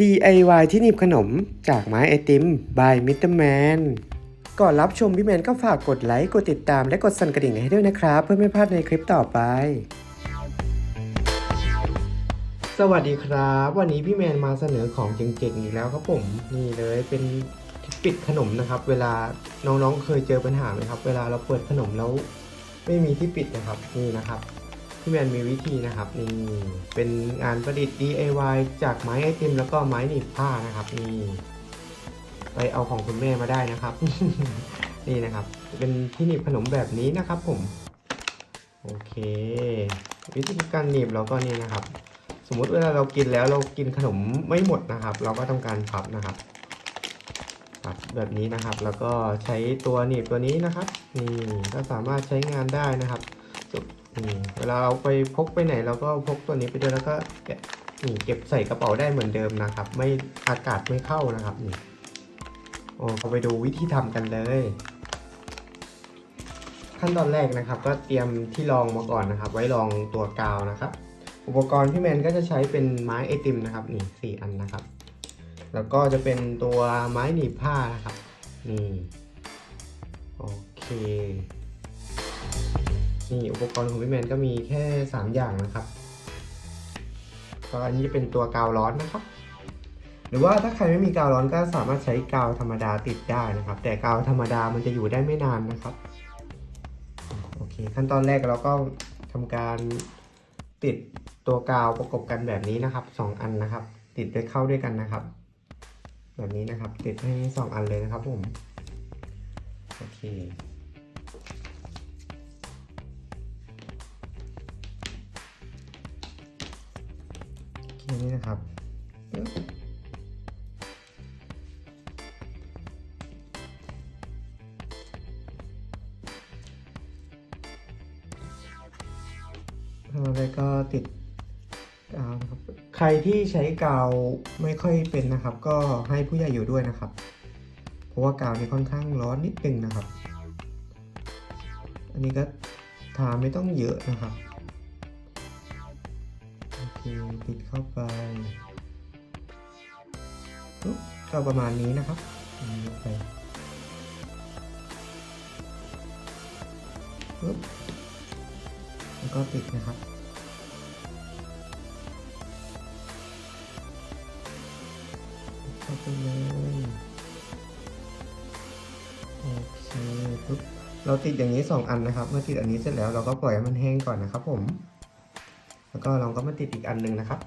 DIY ที่นีบขนมจากไม้ไอติม by Mr. Man ก่อนรับชมพี่แมนก็ฝากกดไลค์ กดติดตามและกดสั่นกระดิ่งให้ด้วยนะครับ เพื่อไม่พลาดในคลิปต่อไป สวัสดีครับ วันนี้พี่แมนมาเสนอของเจ๋งๆอีกแล้วครับผมนี่เลยเป็นที่ปิดขนมนะครับ เวลาน้องๆเคยเจอปัญหาไหมครับ เวลาเราเปิดขนมแล้วไม่มีที่ปิดนะครับนี่นะครับ พี่แมนมีวิธีนะครับนี่เป็นงานประดิษฐ์ DIY จากไม้ไอติมแล้วก็ไม้หนีบผ้านะครับนี่ไปเอาของคุณแม่มาได้นะครับ นี่นะครับเป็นที่หนีบขนมแบบนี้นะครับ ผมโอเค วิธีการหนีบเราก็นี่นะครับ สมมุติเวลาเรากินแล้วเรากินขนมไม่หมดนะครับ เราก็ทำการพับนะครับพับแบบนี้นะครับ แล้วก็ใช้ตัวหนีบตัวนี้นะครับนี่ก็สามารถใช้งานได้นะครับ นี่เวลาเราไปพกไปไหนเราก็พกตัวนี้ไปด้วยแล้วก็แกะนี่เก็บใส่กระเป๋าได้เหมือนเดิมนะครับ ไม่อากาศไม่เข้านะครับนี่โอ้เราไปดูวิธีทำกันเลย ขั้นตอนแรกนะครับ ก็เตรียมที่รองมาก่อนนะครับ ไว้รองตัวกาวนะครับ อุปกรณ์พี่แมนก็จะใช้เป็นไม้ไอติมนะครับนี่สี่อันนะครับ แล้วก็จะเป็นตัวไม้หนีบผ้านะครับนี่โอเค นี่อุปกรณ์ของพี่แมนก็มีแค่ 3 อย่างนะครับก็อันนี้จะเป็นตัวกาวร้อนนะครับ หรือว่าถ้าใครไม่มีกาวร้อนก็สามารถใช้กาวธรรมดาติดได้นะครับ แต่กาวธรรมดามันจะอยู่ได้ไม่นานนะครับโอเค ขั้นตอนแรกเราก็ทำการติดตัวกาวประกบกันแบบนี้นะครับสองอันนะครับ ติดไปเข้าด้วยกันนะครับ แบบนี้นะครับ ติดให้สองอันเลยนะครับผมโอเค แค่นี้นะครับปึ๊บแล้วก็ติดกาวนะครับใครที่ใช้กาวไม่ค่อยเป็นนะครับ ก็ให้ผู้ใหญ่อยู่ด้วยนะครับ เพราะว่ากาวนี่ค่อนข้างร้อนนิดนึงนะครับ อันนี้ก็ทาไม่ต้องเยอะนะครับ คติดเข้าไปปุ๊บก็ประมาณนี้นะครับไปปุ๊บแล้วก็ติดนะครับเข้าไปเลยโอเคปุ๊บเราติดอย่างนี้สองอันนะครับ เมื่อติดอันนี้เสร็จแล้วเราก็ปล่อยให้มันแห้งก่อนนะครับผม แล้วก็เราก็มาติดอีกอันหนึ่งนะครับ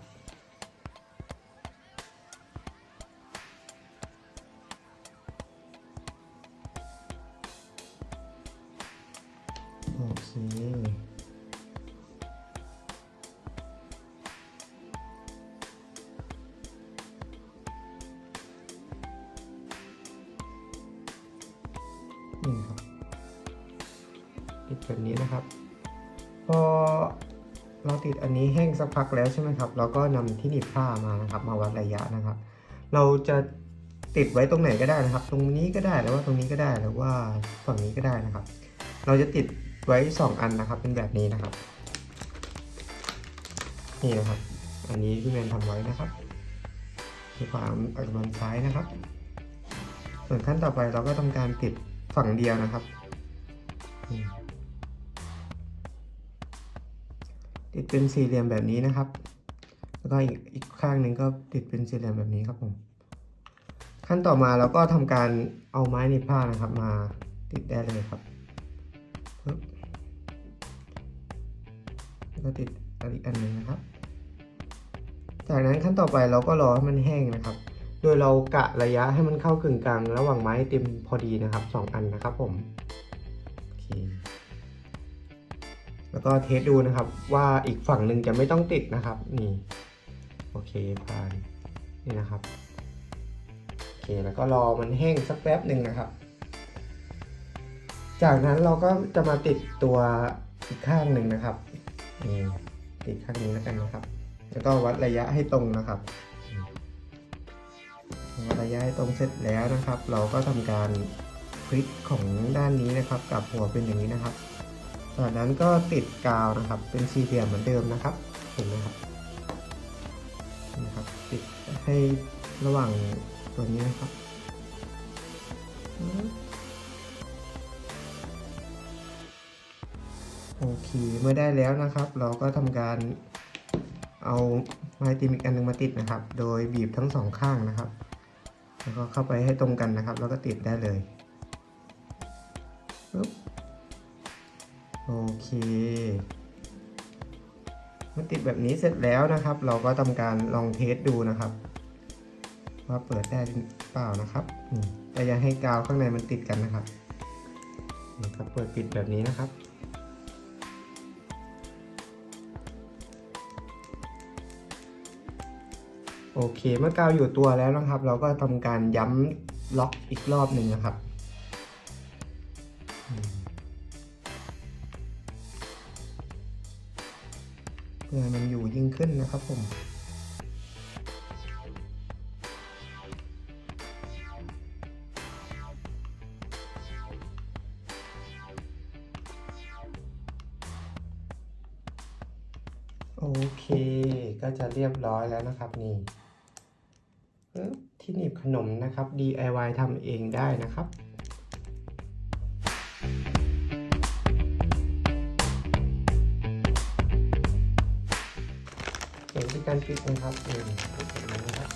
โอเคนี่ครับติดแบบนี้นะครับ พอ เราติดอันนี้แห้งสักพักแล้วใช่ไหมครับ เราก็นำที่หนีบผ้ามานะครับ มาวัดระยะนะครับ เราจะติดไว้ตรงไหนก็ได้นะครับ ตรงนี้ก็ได้หรือว่าตรงนี้ก็ได้หรือว่าฝั่งนี้ก็ได้นะครับ เราจะติดไว้ 2 อันนะครับ เป็นแบบนี้นะครับ นี่นะครับ อันนี้พี่แมนทำไว้นะครับมีความอักบันซ้ายนะครับ ส่วนขั้นต่อไปเราก็ทำการติดฝั่งเดียวนะครับ ติดเป็นสี่เหลี่ยมแบบนี้นะครับ แล้วก็อีกอีกข้างหนึ่งก็ติดเป็นสี่เหลี่ยมแบบนี้ครับผมขั้นต่อมาเราก็ทำการเอาไม้หนีบผ้านะครับ มาติดได้เลยครับแล้วก็ติดอีกอันหนึ่งนะครับ จากนั้นขั้นต่อไปเราก็รอให้มันแห้งนะครับ โดยเรากะระยะให้มันเข้ากึ่งกลาง ระหว่างไม้ไอติมพอดีนะครับสองอันนะครับผมโอเค แล้วก็เทสดูนะครับว่าอีกฝั่งหนึ่งจะไม่ต้องติดนะครับนี่โอเคผ่านนี่นะครับโอเคแล้วก็รอมันแห้งสักแป๊บหนึ่งนะครับ จากนั้นเราก็จะมาติดตัวอีกข้างหนึ่งนะครับนี่ติดข้างนี้แล้วกันนะครับ แล้วก็วัดระยะให้ตรงนะครับวัดระยะให้ตรงเสร็จแล้วนะครับ เราก็ทำการพลิกของด้านนี้นะครับกลับหัวเป็นอย่างนี้นะครับ จากนั้นก็ติดกาวนะครับ เป็นสี่เหลี่ยมเหมือนเดิมนะครับ เห็นไหมครับนะครับ ติดให้ระหว่างตัวนี้นะครับโอเคเมื่อได้แล้วนะครับ เราก็ทำการเอาไม้ตีมอีกอันหนึงมาติดนะครับ โดยบีบทั้งสองข้างนะครับ แล้วก็เข้าไปให้ตรงกันนะครับ แล้วก็ติดได้เลยปึ๊บ โอเคเมื่อติดแบบนี้เสร็จแล้วนะครับ เราก็ทำการลองเทสดูนะครับ ว่าเปิดได้หรือเปล่านะครับแต่อย่าให้กาวข้างในมันติดกันนะครับนี่ก็เปิดปิดแบบนี้นะครับโอเค เมื่อกาวอยู่ตัวแล้วนะครับ เราก็ทำการย้ำล็อกอีกรอบหนึ่งนะครับ เพื่อให้มันอยู่ยิ่งขึ้นนะครับผมโอเค ก็จะเรียบร้อยแล้วนะครับนี่ที่หนีบขนมนะครับ DIY ทำเองได้นะครับ การปิดนะครับนี่ปิดแบบนี้นะครับ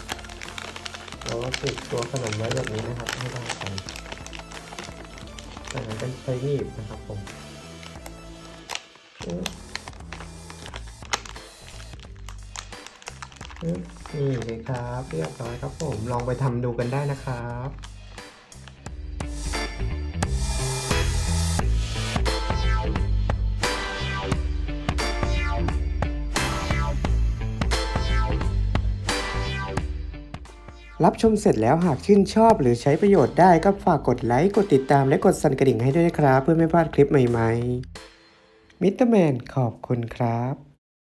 เราก็ปิดตัวขนมไว้แบบนี้นะครับให้ได้กันจากนั้นก็ใช้หนีบนะครับผมนี่เลยครับเรียบร้อยครับผมลองไปทำดูกันได้นะครับ รับชมเสร็จแล้วหากชื่นชอบหรือใช้ประโยชน์ได้ก็ฝากกดไลค์ กดติดตามและกดสั่นกระดิ่งให้ด้วยนะครับ เพื่อไม่พลาดคลิปใหม่ๆ มิสเตอร์แมนขอบคุณครับ